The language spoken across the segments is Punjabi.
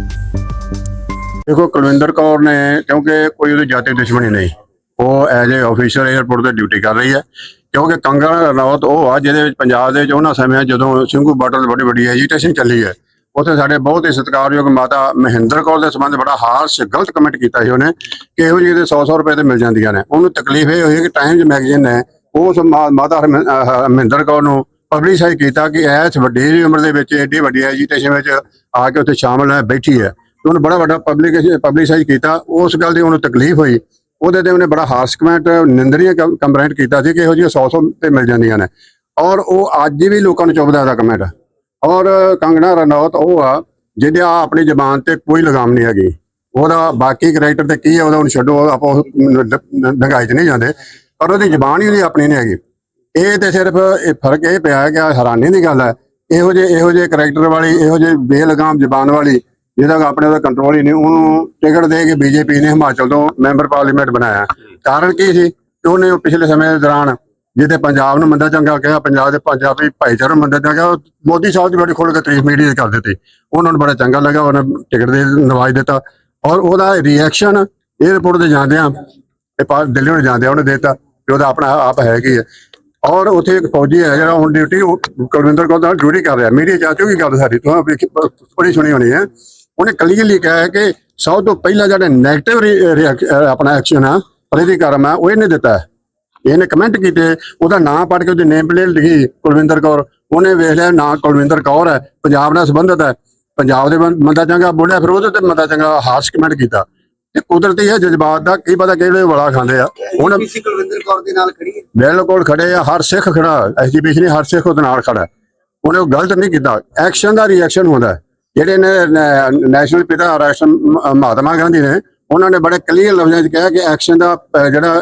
ਦੇਖੋ, ਕੁਲਵਿੰਦਰ ਕੌਰ ਨੇ, ਕਿਉਂਕਿ ਕੋਈ ਉਹਦੀ ਜਾਤੀ ਦੁਸ਼ਮਣੀ ਨਹੀਂ। ਉਹ ਐਜ਼ ਏ ਆਫੀਸਰ 에ਅਰਪੋਰਟ ਤੇ ਡਿਊਟੀ ਕਰ ਰਹੀ ਹੈ। ਕਿਉਂਕਿ ਕੰਗਣ ਰਣੌਤ, ਉਹ ਆ ਜਿਹਦੇ ਵਿੱਚ ਪੰਜਾਬ ਦੇ ਵਿੱਚ ਉਹਨਾਂ ਸਮਿਆਂ ਜਦੋਂ ਸਿੰਘੂ ਬਾਰਡਰ ਵੱਡੀ ਵੱਡੀ ਐਜੀਟੇਸ਼ਨ ਚੱਲੀ ਹੈ, ਉੱਥੇ ਸਾਡੇ ਬਹੁਤ ਹੀ ਸਤਿਕਾਰਯੋਗ ਮਾਤਾ ਮਹਿੰਦਰ ਕੌਰ ਦੇ ਸੰਬੰਧ ਬੜਾ ਹਾਰਸ਼, ਗਲਤ ਕਮੈਂਟ ਕੀਤਾ ਸੀ ਉਹਨੇ, ਕਿ ਇਹੋ ਜਿਹੇ ਦੇ 100-100 ਰੁਪਏ ਤੇ ਮਿਲ ਜਾਂਦੀਆਂ ਨੇ। ਉਹਨੂੰ ਤਕਲੀਫ ਇਹ ਹੋਈ ਕਿ ਟਾਈਮਜ਼ ਮੈਗਜ਼ੀਨ ਨੇ ਉਸ ਮਾ- ਮਾਤਾ ਹਰਮਿੰ- ਅਹ ਮਹਿੰਦਰ ਕੌਰ ਨੂੰ ਪਬਲਿਸਾਈਜ਼ ਕੀਤਾ ਕਿ ਐਸ ਵੱਡੀ ਉਮਰ ਦੇ ਵਿੱਚ ਐਡੀ ਵੱਡੀ ਐਜੀਟੇਸ਼ਨ ਵਿੱਚ ਆ ਕੇ ਉੱਥੇ ਸ਼ਾਮਲ ਹੈ, ਬੈਠੀ ਹੈ। ਉਹਨੂੰ ਬੜਾ ਵੱਡਾ ਪਬਲਿਕ ਪਬਲਿਸਾਈਜ਼ ਕੀਤਾ। ਉਸ ਗੱਲ ਦੀ ਉਹਨੂੰ ਤਕਲੀਫ ਹੋਈ। ਉਹਦੇ ਤੇ ਉਹਨੇ ਬੜਾ ਹਾਰਸ਼ ਕਮੈਂਟ ਨਿੰਦਰੀਏ ਕੰਪਲੇਂਟ ਕੀਤਾ ਸੀ ਕਿ ਇਹੋ ਜਿਹੀ 100-100 ਤੇ ਮਿਲ ਜਾਂਦੀਆਂ ਨੇ। ਔਰ ਉਹ ਅੱਜ ਵੀ ਲੋਕਾਂ ਨੂੰ ਚੁੱਭਦਾ ਦਾ ਕਮੈਂਟ ਔਰ ਕੰਗਣਾ ਰਣੌਤ ਉਹ ਆ, ਜਿਹਦੇ ਆ ਆਪਣੀ ਜ਼ਬਾਨ ਤੇ ਕੋਈ ਲਗਾਮ ਨਹੀਂ ਹੈਗੀ। ਉਹਦਾ ਬਾਕੀ ਕੈਰੈਕਟਰ ਤੇ ਕੀ ਹੈ ਉਹਦਾ ਹੁਣ ਛੱਡੋ ਆਪਾਂ ਉਹ ਡੰਗਾਈ ਚ ਨਹੀਂ ਜਾਂਦੇ। ਪਰ ਉਹਦੀ ਜ਼ਬਾਨ ਹੀ ਉਹਦੀ ਆਪਣੀ ਨਹੀਂ ਹੈਗੀ। ਇਹ ਤੇ ਸਿਰਫ ਇਹ ਫ਼ਰਕ ਇਹ ਪਿਆ ਕਿ ਹੈਰਾਨੀ ਦੀ ਗੱਲ ਹੈ। ਇਹੋ ਜਿਹੇ ਇਹੋ ਜਿਹੇ ਕੈਰੈਕਟਰ ਵਾਲੀ, ਇਹੋ ਜਿਹੇ ਬੇਲਗਾਮ ਜ਼ਬਾਨ ਵਾਲੀ ਜਿਹਦਾ ਆਪਣੇ ਦਾ ਕੰਟਰੋਲ ਹੀ ਨਹੀਂ, ਉਹਨੂੰ ਟਿਕਟ ਦੇ ਕੇ ਬੀਜੇਪੀ ਨੇ ਹਿਮਾਚਲ ਤੋਂ ਮੈਂਬਰ ਪਾਰਲੀਮੈਂਟ ਬਣਾਇਆ। ਕਾਰਨ ਕੀ ਸੀ? ਕਿ ਉਹਨੇ ਪਿਛਲੇ ਸਮੇਂ ਦੇ ਦੌਰਾਨ ਜਿੱਥੇ ਪੰਜਾਬ ਨੂੰ ਮੰਦਾ ਚੰਗਾ ਕਿਹਾ, ਪੰਜਾਬ ਦੇ ਪੰਜਾਬੀ ਭਾਈਚਾਰੇ ਨੂੰ ਮੰਦਾ ਚੰਗਾ ਉਹ ਮੋਦੀ ਸਾਹਿਬ ਦੀ ਬੜੀ ਖੋਲ ਕੇ ਤਾਰੀਫ ਮੀਡੀਆ 'ਚ ਕਰ ਦਿੱਤੀ। ਉਹਨਾਂ ਨੂੰ ਬੜਾ ਚੰਗਾ ਲੱਗਾ, ਉਹਨੇ ਟਿਕਟ ਦੇ ਨਵਾਜ ਦਿੱਤਾ। ਔਰ ਉਹਦਾ ਰਿਐਕਸ਼ਨ 에ਅਰਪੋਰਟ ਤੇ ਜਾਂਦਿਆਂ, ਇਹ ਦਿੱਲੀ ਨੂੰ ਜਾਂਦਿਆਂ ਉਹਨੇ ਦਿੱਤਾ ਕਿ ਉਹਦਾ ਆਪਣਾ ਆਪ ਹੈ ਕੀ ਹੈ। ਔਰ ਉੱਥੇ ਇੱਕ ਫੌਜੀ ਹੈ ਜਿਹੜਾ ਔਨ ਡਿਊਟੀ ਉਹ ਕੁਲਵਿੰਦਰ ਕੌਰ ਦਾ ਡਿਊਟੀ ਕਰ ਰਿਹਾ ਮੀਡੀਆ ਚਾਚੋ ਕੀ ਗੱਲ ਸਾਡੀ, ਤੋਂ ਬੜੀ ਸੁਣੀ ਹੋਣੀ ਹੈ। ਉਹਨੇ ਕਲੀਅਰਲੀ ਕਿਹਾ ਹੈ ਕਿ ਸਭ ਤੋਂ ਪਹਿਲਾਂ ਜਿਹੜਾ 네ਗੇਟਿਵ ਆਪਣਾ ਐਕਸ਼ਨ ਆ, ਪ੍ਰਤੀਕਰਮ ਆ, ਉਹ ਇਹਨੇ ਦਿੱਤਾ ਇਹਨੇ ਕਮੈਂਟ ਕੀਤੇ, ਉਹਦਾ ਨਾਮ ਪੜ੍ਹ ਕੇ ਉਹਦੀ ਨੇਮ ਪਲੇਟ ਲਿਖੀ, ਕੁਲਵਿੰਦਰ ਕੌਰ। ਉਹਨੇ ਵੇਖ ਲਿਆ, ਨਾਂ ਕੁਲਵਿੰਦਰ ਕੌਰ ਹੈ, ਪੰਜਾਬ ਨਾਲ ਸੰਬੰਧਿਤ ਹੈ। ਪੰਜਾਬ ਦੇ ਬੰ- ਬੰਦਾ ਚੰਗਾ ਬੋਲਿਆ, ਫਿਰ ਉਹਦੇ ਤੇ ਬੰਦਾ ਚੰਗਾ ਹਾਰਸ਼ ਕਮੈਂਟ ਕੀਤਾ। ਤੇ ਕੁਦਰਤੀ ਹੈ ਜਜ਼ਬਾਤ ਦਾ ਕੀ ਪਤਾ ਕਿਹੜੇ ਵਾਲਾ ਖਾਂਦੇ ਆ। ਹੁਣ ਬੀਸੀ ਕੁਲਵਿੰਦਰ ਕੌਰ ਦੇ ਨਾਲ ਖੜੀ ਹੈ। ਬਿਲਕੁਲ ਖੜੇ ਆ ਹਰ ਸਿੱਖ ਖੜਾ ਐਸਜੀਪੀਸੀ ਨੇ ਹਰ ਸਿੱਖ ਉਹਦੇ ਨਾਲ ਖੜਾ। ਹੈ। ਉਹਨੇ ਉਹ ਗਲਤ ਨਹੀਂ ਕੀਤਾ। ਐਕਸ਼ਨ ਦਾ ਰਿਐਕਸ਼ਨ ਹੁੰਦਾ ਹੈ। ਜਿਹੜੇ ਨੇ ਨੈਸ਼ਨਲ ਪਿਤਾ ਰਾਸ਼ਟਰ ਮਹਾਤਮਾ ਗਾਂਧੀ ਨੇ ਉਹਨਾਂ ਨੇ ਬੜੇ ਕਲੀਅਰ ਲਫ਼ਜ਼ਾਂ 'ਚ ਕਿਹਾ ਕਿ ਐਕਸ਼ਨ ਦਾ ਜਿਹੜਾ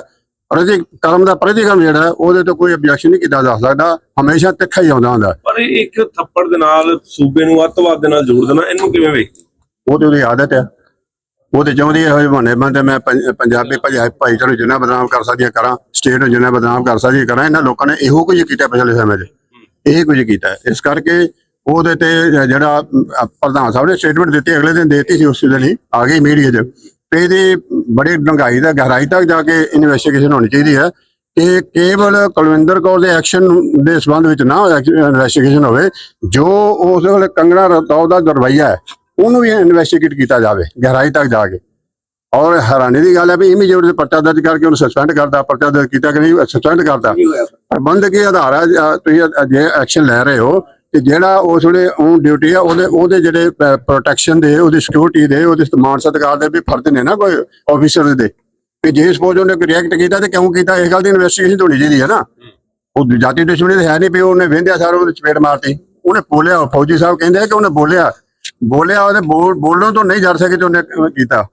ਪ੍ਰਤੀ ਕਰਮ ਦਾ ਪ੍ਰਤੀਕਰਮ ਜਿਹੜਾ ਉਹਦੇ ਤੋਂ ਕੋਈ ਆਬਜੈਕਸ਼ਨ ਨਹੀਂ ਕੀਤਾ ਜਾ ਸਕਦਾ। ਹਮੇਸ਼ਾ ਤਿੱਖਾ ਹੀ ਆਉਂਦਾ ਹੁੰਦਾ ਪਰ ਇੱਕ ਥੱਪੜ ਦੇ ਨਾਲ ਸੂਬੇ ਨੂੰ ਅੱਤਵਾਦ ਦੇ ਨਾਲ ਜੋੜ ਦੇਣਾ ਇਹਨੂੰ ਕਿਵੇਂ ਵੇਖ ਉਹ ਤੇ ਉਹਦੀ ਆਦਤ ਹੈ। ਉਹ ਤੇ ਚਾਹੁੰਦੀ ਹੈ ਹੋਏ ਬਹਾਨੇ ਬੰਦੇ ਮੈਂ ਪੰਜ- ਪੰਜਾਬੀ ਭਾਈ ਭਾਈਚਾਰੇ ਨੂੰ ਜਿੰਨਾ ਬਦਨਾਮ ਕਰ ਸਕਦੀ ਹਾਂ ਕਰਾਂ ਸਟੇਟ ਨੂੰ ਜਿੰਨਾ ਬਦਨਾਮ ਕਰ ਸਕਦੀ ਹਾਂ ਕਰਾਂ ਇਹਨਾਂ ਲੋਕਾਂ ਨੇ ਇਹੋ ਕੁਝ ਕੀਤਾ ਪਿਛਲੇ ਸਮੇਂ 'ਚ ਇਹ ਕੁਝ ਕੀਤਾ। ਹੈ। ਇਸ ਕਰਕੇ ਉਹਦੇ ਤੇ ਜਿਹੜਾ ਅਮ, ਪ੍ਰਧਾਨ ਸਾਹਿਬ ਨੇ ਸਟੇਟਮੈਂਟ ਦਿੱਤੀ ਅਗਲੇ ਦਿਨ ਦੇਤੀ ਸੀ ਉਸ ਦਿਨ ਹੀ ਆ ਗਈ ਮੀਡੀਆ 'ਚ। ਤੇ ਇਹਦੀ ਬੜੀ ਡੰਗਾਈ ਦਾ ਗਹਿਰਾਈ ਤੱਕ ਜਾ ਕੇ ਇਨਵੈਸਟੀਗੇਸ਼ਨ ਹੋਣੀ ਚਾਹੀਦੀ ਹੈ ਕਿ ਕੇਵਲ ਕੁਲਵਿੰਦਰ ਕੌਰ ਦੇ ਐਕਸ਼ਨ ਦੇ ਸੰਬੰਧ ਵਿੱਚ ਨਾ ਇਨਵੈਸਟੀਗੇਸ਼ਨ ਹੋਵੇ ਜੋ ਉਸ ਵੇਲੇ ਕੰਗਣਾ ਰਣੌਤ ਦਾ ਦਰਵਈਆ ਹੈ। ਉਹਨੂੰ ਵੀ ਇਨਵੈਸਟੀਗੇਟ ਕੀਤਾ ਜਾਵੇ ਗਹਿਰਾਈ ਤੱਕ ਜਾ ਕੇ। ਔਰ ਹੈਰਾਨੀ ਦੀ ਗੱਲ ਹੈ ਵੀ ਇਮੀਡੀਏਟ ਦੇ ਪਰਚਾ ਦਰਜ ਕਰਕੇ ਉਹਨੂੰ ਸਸਪੈਂਡ ਕਰਤਾ ਪਰਚਾ ਦਰਜ ਕੀਤਾ ਕਿ ਨਹੀਂ ਸਸਪੈਂਡ ਕਰਤਾ। ਕੀ ਹੋਇਆ? ਪ੍ਰਬੰਧਕੀ ਆਧਾਰ ਹੈ ਤੁਸੀਂ ਜੇ ਐਕਸ਼ਨ ਲੈ ਰਹੇ ਹੋ ਕਿ ਜਿਹੜਾ ਉਸ ਵੇਲੇ ਔਨ ਡਿਊਟੀ ਆ ਉਹਦੇ ਉਹਦੇ ਜਿਹੜੇ ਪ੍ਰੋਟੈਕਸ਼ਨ ਦੇ ਉਹਦੀ ਸਿਕਿਉਰਿਟੀ ਦੇ ਉਹਦੇ ਸਮਾਨ ਸਤਿਕਾਰ ਦੇ ਵੀ ਫਰਜ਼ ਨੇ ਨਾ ਕੋਈ ਆਫੀਸਰ ਦੇ। ਕਿ ਜੇ ਸਪੋਜ਼ ਉਹਨੇ ਰਿਐਕਟ ਕੀਤਾ ਤੇ ਕਿਉਂ ਕੀਤਾ ਇਸ ਗੱਲ ਦੀ ਇਨਵੈਸਟੀਗੇਸ਼ਨ ਹੋਣੀ ਚਾਹੀਦੀ ਹੈ ਨਾ। ਉਹ ਜਾਤੀ ਦੁਸ਼ਮਣੀ ਤਾਂ ਹੈ ਨਹੀਂ ਵੀ ਉਹਨੇ ਵਹਿੰਦਿਆ ਸਾਰ ਉਹਦੇ ਚਪੇੜ ਮਾਰਤੀ। ਉਹਨੇ ਬੋਲਿਆ ਫੌਜੀ ਸਾਹਿਬ ਕਹਿੰਦੇ ਕਿ ਉਹਨੇ ਬੋਲਿਆ ਬੋਲਿਆ ਉਹਦੇ ਬੋਲ- ਬੋਲਣ ਤੋਂ ਨਹੀਂ ਜਰ ਸਕੇ ਤੇ ਉਹਨੇ ਕੀਤਾ।